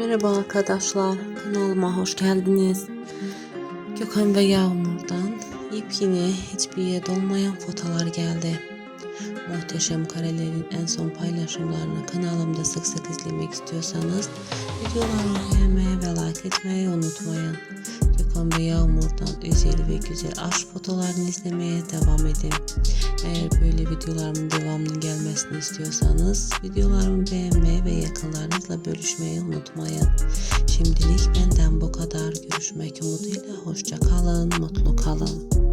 Merhaba arkadaşlar, kanalıma hoş geldiniz. Gökhan ve Yağmur'dan yepyeni hiçbir yerde olmayan fotolar geldi. Muhteşem karelerin en son paylaşımlarını kanalımda sık sık izlemek istiyorsanız videolarımı beğenmeyi ve like etmeyi unutmayın. Gökhan ve Yağmur'dan özel ve güzel aşk fotolarını izlemeye devam edin. Eğer böyle videolarımın devamının gelmesini istiyorsanız videolarımı beğenmeyi ve yakınlarınızla bölüşmeyi unutmayın. Şimdilik benden bu kadar. Görüşmek umuduyla hoşça kalın, mutlu kalın.